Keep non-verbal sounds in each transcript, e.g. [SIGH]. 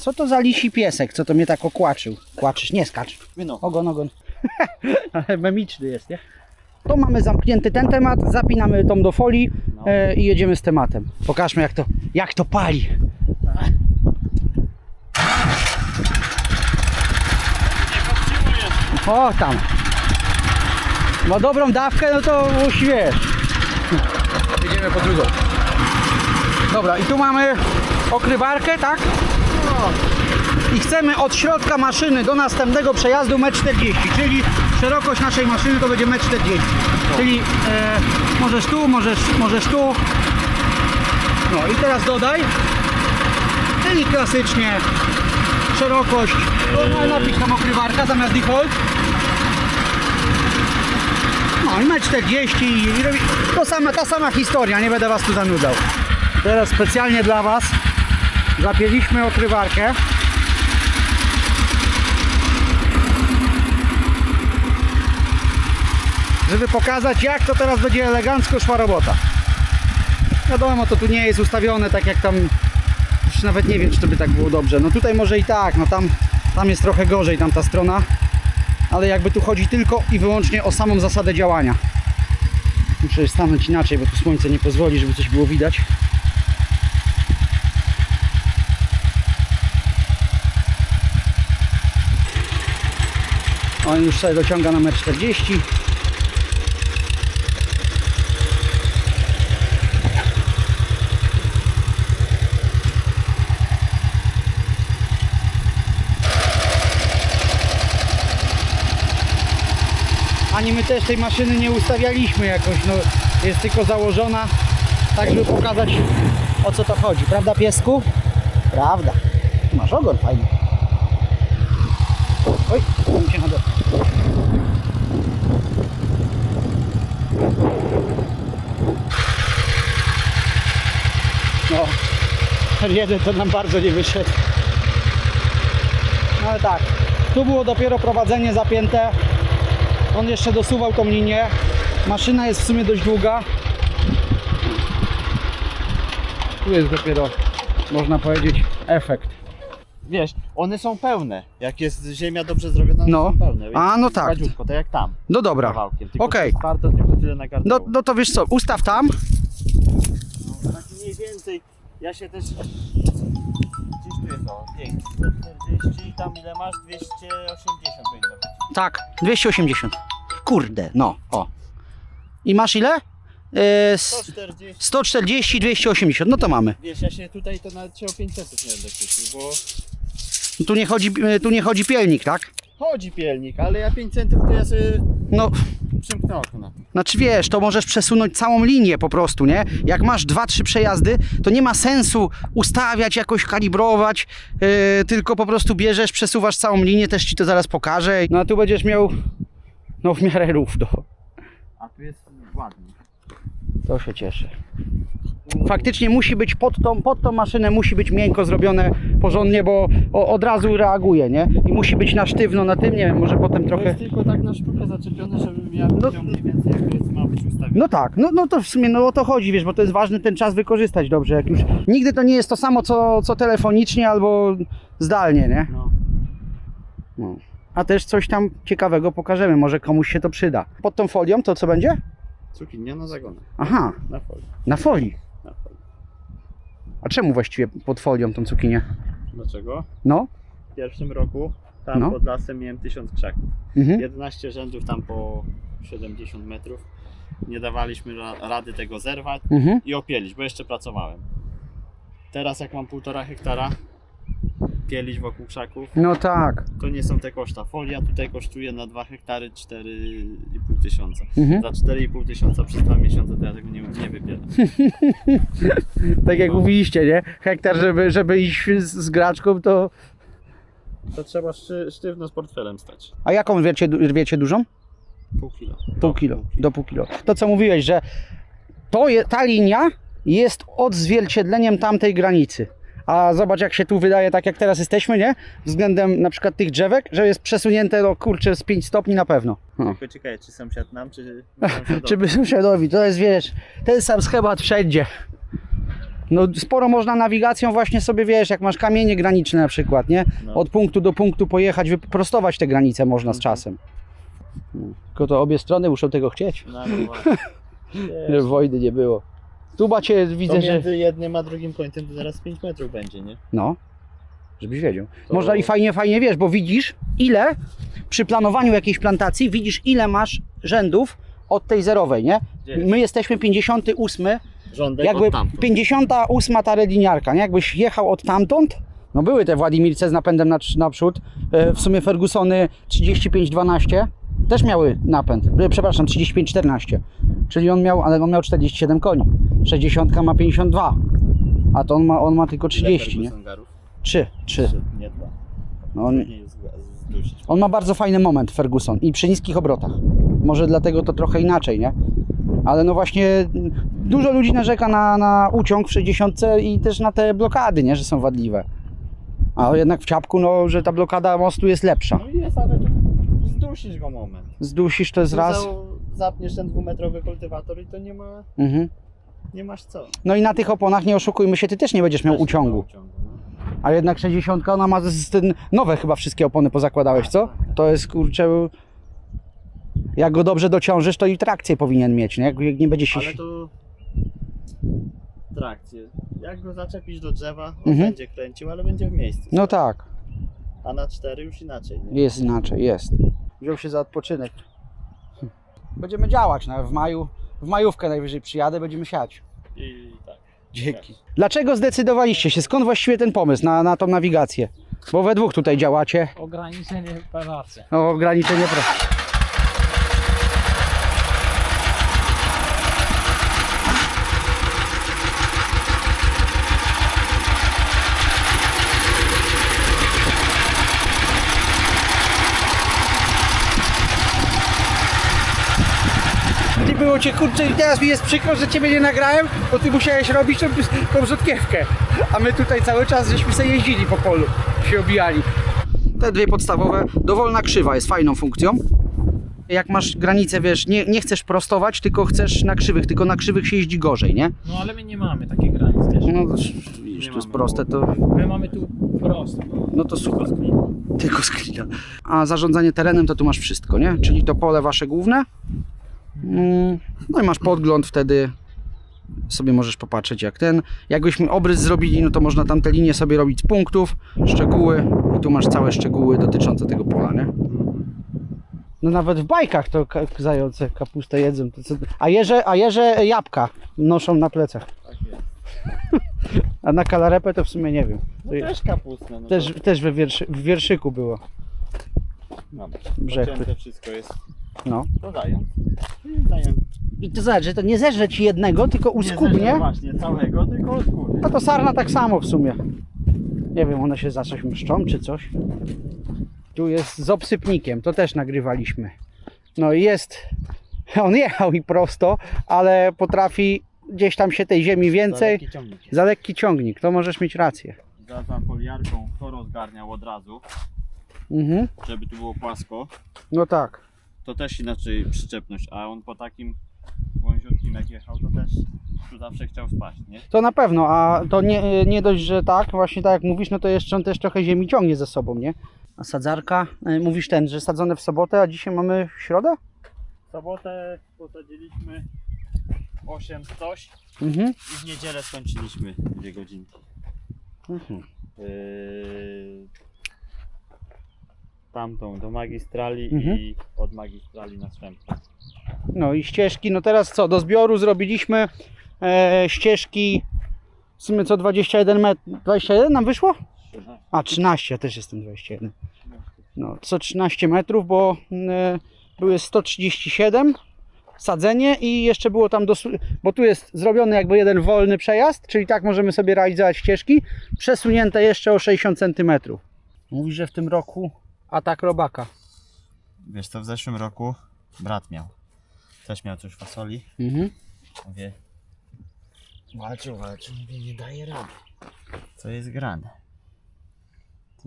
Co to za lisi piesek, co to mnie tak okłaczył? Kłaczysz, nie skacz. Wyno. Ogon, ogon. [LAUGHS] Ale memiczny jest, nie? To mamy zamknięty ten temat, zapinamy tą do folii No. e, i jedziemy z tematem. Pokażmy jak to, jak to pali. O, tam. Ma dobrą dawkę, no to musi wiesz. Jedziemy po drugą. Dobra, i tu mamy okrywarkę, tak? I chcemy od środka maszyny do następnego przejazdu 1,40 m, czyli szerokość naszej maszyny to będzie 1,40 m. Czyli e, możesz tu, możesz, możesz tu. No i teraz dodaj. Czyli klasycznie szerokość, no, napisz tam okrywarka zamiast default. No i 1,40 m i robi, to sama, ta sama historia, nie będę Was tu zanudzał. Teraz specjalnie dla Was zapięliśmy okrywarkę. Żeby pokazać jak to teraz będzie elegancko szła robota. Wiadomo, to tu nie jest ustawione tak jak tam, już nawet nie wiem czy to by tak było dobrze. No tutaj może i tak, no tam, tam jest trochę gorzej tamta strona. Ale jakby tu chodzi tylko i wyłącznie o samą zasadę działania. Muszę stanąć inaczej, bo tu słońce nie pozwoli, żeby coś było widać. On już sobie dociąga na 1,40 m. Ani my też tej maszyny nie ustawialiśmy jakoś, no jest tylko założona tak, żeby pokazać o co to chodzi. Prawda piesku? Prawda. Masz ogon fajny. Oj, się nadepnął. No, ten jeden to nam bardzo nie wyszedł. No ale tak, tu było dopiero prowadzenie zapięte. On jeszcze dosuwał tą linię. Maszyna jest w sumie dość długa. Tu jest dopiero, można powiedzieć, efekt. Wiesz, one są pełne. Jak jest ziemia dobrze zrobiona, one No. są pełne. więc A, no tak. Gładziutko, tak jak tam. No dobra. Kawałkiem. Tylko Okej. to jest twardo, tylko tyle na No, no to wiesz co, ustaw tam. No, tak mniej więcej. Ja się też... Gdzieś tu jest o, pięknie. 140, tam ile masz? 280 powinno być. Tak, 280. Kurde, no, o. I masz ile? Yy, s- 140. 140, 280, no to mamy. Wiesz, ja się tutaj to nawet się o 500 nie będę kłócił, bo Tu nie chodzi, yy, tu nie chodzi pielnik, tak? chodzi pielnik, ale ja 5 centów to ja sobie No, przymknę to. Znaczy wiesz, to możesz przesunąć całą linię po prostu, nie? Jak masz dwa, trzy przejazdy, to nie ma sensu ustawiać, jakoś kalibrować, yy, tylko po prostu bierzesz, przesuwasz całą linię, też ci to zaraz pokażę. No a tu będziesz miał, no w miarę równo. A tu jest. To się cieszę. Faktycznie musi być pod tą, pod tą maszynę, musi być miękko zrobione porządnie, bo o, od razu reaguje, nie? I musi być na sztywno na tym, nie wiem, może potem To trochę... jest tylko tak na sztukę zaczepione, żebym ja No- wiedział mniej więcej jak to jest, ma być ustawione. No tak, no, no to w sumie no o to chodzi, wiesz, bo to jest ważne ten czas wykorzystać dobrze, jak już... Nigdy to nie jest to samo, co, co telefonicznie albo zdalnie, nie? No. No. A też coś tam ciekawego pokażemy, może komuś się to przyda. Pod tą folią to co będzie? Cukinia na zagonę. Aha, Na folii. na folii. Na folii. A czemu właściwie pod folią tą cukinię? Dlaczego? No, W pierwszym roku tam No. pod lasem miałem 1000 krzaków. mhm. 11 rzędów tam po 70 metrów. Nie dawaliśmy ra- rady tego zerwać Mhm. i opielić, bo jeszcze pracowałem. Teraz jak mam półtora hektara pielić wokół krzaków, No tak. to nie są te koszta. Folia tutaj kosztuje na 2 hektary 4,5 tysiąca. Mhm. Za 4,5 tysiąca przez 2 miesiące to ja tego nie, nie wybiorę. [LAUGHS] Tak jak No. mówiliście, nie? Hektar, żeby, żeby iść z, z graczką, to... To trzeba szty, sztywno z portfelem stać. A jaką rwiecie, rwiecie dużą? Pół kilo. Pół kilo, do pół kilo. To co mówiłeś, że to je, ta linia jest odzwierciedleniem tamtej granicy. A zobacz jak się tu wydaje, tak jak teraz jesteśmy, nie? Względem na przykład tych drzewek, że jest przesunięte, no kurczę, z 5 stopni na pewno. No. Tylko ciekawe, czy sąsiad nam, czy. [LAUGHS] Czy by sąsiadowi, to jest wiesz, ten sam schemat wszędzie. No sporo można nawigacją właśnie sobie, wiesz, jak masz kamienie graniczne na przykład, nie? No. Od punktu do punktu pojechać, wyprostować te granice można z czasem. No, Tylko to obie strony muszą tego chcieć, No, no [LAUGHS] żeby wojny nie było. Tu macie, widzę, że... Pomiędzy jednym a drugim końcem to zaraz 5 metrów będzie, nie? No, żebyś wiedział. To- Można i fajnie, fajnie wiesz, bo widzisz ile przy planowaniu jakiejś plantacji, widzisz ile masz rzędów od tej zerowej, nie? Gdzie jest? My jesteśmy 58, Rządek jakby od tamtąd. 58 ta redliniarka, nie? Jakbyś jechał od tamtąd, no były te Władimirce z napędem na, naprzód, e, w sumie Fergusony 3512 też miały napęd, e, przepraszam, 3514, czyli on miał, ale on miał 47 koni, 60 ma 52, a to on ma, on ma tylko Ile 30, nie? Ferguson garów? 3, 3. Trzy, Nie dwa. No, on, on ma bardzo fajny moment, Ferguson, i przy niskich obrotach. Może dlatego to trochę inaczej, nie? Ale no właśnie mm, dużo ludzi narzeka na, na uciąg w 60 i też na te blokady, nie? Że są wadliwe. A jednak w ciapku, no, że ta blokada mostu jest lepsza. No jest, ale tu zdusisz go moment. Zdusisz to jest raz. za- Zapniesz ten dwumetrowy kultywator i to nie ma, Mhm. nie masz co. No i na tych oponach, nie oszukujmy się, ty też nie będziesz miał Też nie ma uciągu. uciągu, no. A jednak 60 ona ma z, z ten nowe chyba wszystkie opony pozakładałeś, co? To jest kurczę. Jak go dobrze dociążysz, to i trakcję powinien mieć, nie? Jak, jak nie będzie się. Ale to trakcję. Jak go zaczepisz do drzewa, on Mhm. będzie kręcił, ale będzie w miejscu. No tak. A na cztery już inaczej. Nie? Jest inaczej, jest. Wziął się za odpoczynek. Będziemy działać, no, w maju, w majówkę najwyżej przyjadę, będziemy siać. I tak. Dzięki. Dlaczego zdecydowaliście się? Skąd właściwie ten pomysł na, na tą nawigację? Bo we dwóch tutaj działacie. Ograniczenie pracy. O ograniczenie pracy. Cię kurczę i teraz mi jest przykro, że ciebie nie nagrałem, bo ty musiałeś robić tą, tą rzutkiewkę. A my tutaj cały czas żeśmy sobie jeździli po polu, się obijali. Te dwie podstawowe, dowolna krzywa jest fajną funkcją. Jak masz granicę, wiesz, nie, nie chcesz prostować, tylko chcesz na krzywych, tylko na krzywych się jeździ gorzej, nie? No ale my nie mamy takich granic też. No widzisz, Nie to jest mamy. proste, to My mamy tu prosto. no to super. Tylko screena. A zarządzanie terenem to tu masz wszystko, nie? Czyli to pole wasze główne. Mm, No i masz podgląd wtedy. Sobie możesz popatrzeć jak ten. Jakbyśmy obrys zrobili, no to można tam te linie sobie robić z punktów, szczegóły i tu masz całe szczegóły dotyczące tego pola, nie? No nawet w bajkach to ka- zające kapustę jedzą. To co... a, jeże, a jeże jabłka noszą na plecach. Tak jest. [LAUGHS] A na kalarepę to w sumie nie wiem. No To też kapustne. No Też, też we wierszy, w wierszyku było. To, no, brzechwy. pocięte wszystko jest. No. To dają. Dają. I to zobacz, że to nie zeżre ci jednego, tylko uskubnie. Nie właśnie całego, tylko góry. No to sarna tak samo w sumie. Nie wiem, one się za coś mszczą czy coś. Tu jest z obsypnikiem, to też nagrywaliśmy. No i jest, [LAUGHS] on jechał i prosto, ale potrafi gdzieś tam się tej ziemi więcej. Za lekki ciągnik. Za lekki ciągnik, to możesz mieć rację. Za, za foliarką to rozgarniał od razu, Mhm. żeby tu było płasko. No tak. To też inaczej przyczepność, a on po takim wąziutkim jak jechał, to też tu zawsze chciał spaść, nie? To na pewno, a to nie, nie dość, że tak, właśnie tak jak mówisz, no to jeszcze on też trochę ziemi ciągnie ze sobą, nie? A sadzarka, y, mówisz ten, że sadzone w sobotę, a dzisiaj mamy środę? W sobotę posadziliśmy 8 coś Mhm. i w niedzielę skończyliśmy dwie godzinki. mhm. Yy, tamtą do magistrali Mhm. i od magistrali następną. No i ścieżki, no teraz co, do zbioru zrobiliśmy e, ścieżki w sumie co 21 metrów, 21 nam wyszło? A 13, ja też jestem 21. No, co 13 metrów, bo e, były 137 sadzenie i jeszcze było tam, bo tu jest zrobiony jakby jeden wolny przejazd, czyli tak możemy sobie realizować ścieżki, przesunięte jeszcze o 60 cm. Mówi, że w tym roku atak robaka. Wiesz co, w zeszłym roku brat miał. Też miał coś fasoli. Mhm. Mówię, walczył, walczył, mówię, nie daje rady. Co jest grane?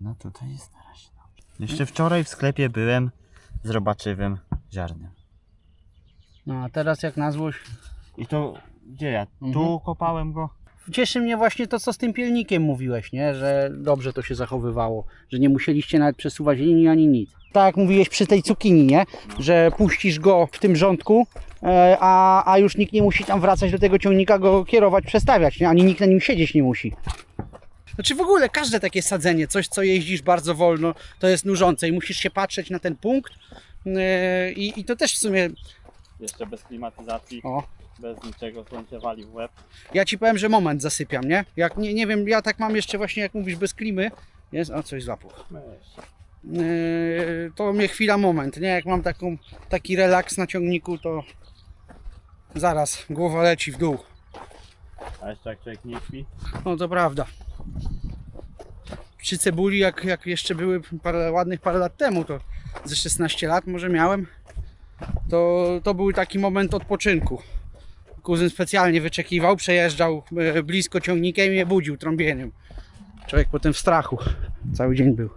No tutaj jest na razie dobrze. Jeszcze wczoraj w sklepie byłem z robaczywym ziarnem. No a teraz jak na złość I to gdzie ja? Mhm. Tu kopałem go cieszy mnie właśnie to, co z tym pielnikiem mówiłeś, nie? Że dobrze to się zachowywało, że nie musieliście nawet przesuwać linii ani nic. Tak jak mówiłeś przy tej cukinii, nie? Że puścisz go w tym rządku, e, a, a już nikt nie musi tam wracać do tego ciągnika, go kierować, przestawiać, nie? Ani nikt na nim siedzieć nie musi. Znaczy w ogóle każde takie sadzenie, coś co jeździsz bardzo wolno, to jest nużące i musisz się patrzeć na ten punkt. e, I, I to też w sumie, Jeszcze bez klimatyzacji, o, bez niczego, słońce wali w łeb. Ja ci powiem, że moment zasypiam, nie? Jak nie, nie wiem, ja tak mam jeszcze właśnie, jak mówisz, bez klimy. Jest, o coś złapał. Yy, to mnie chwila, moment, nie? Jak mam taką, taki relaks na ciągniku, to zaraz głowa leci w dół. A jeszcze jak człowiek nie śpi, No to prawda. Przy cebuli, jak, jak jeszcze były parę, ładnych parę lat temu, to ze 16 lat może miałem, to, to był taki moment odpoczynku. Kuzyn specjalnie wyczekiwał, przejeżdżał e, blisko ciągnikiem i mnie budził trąbieniem. Człowiek potem w strachu cały dzień był.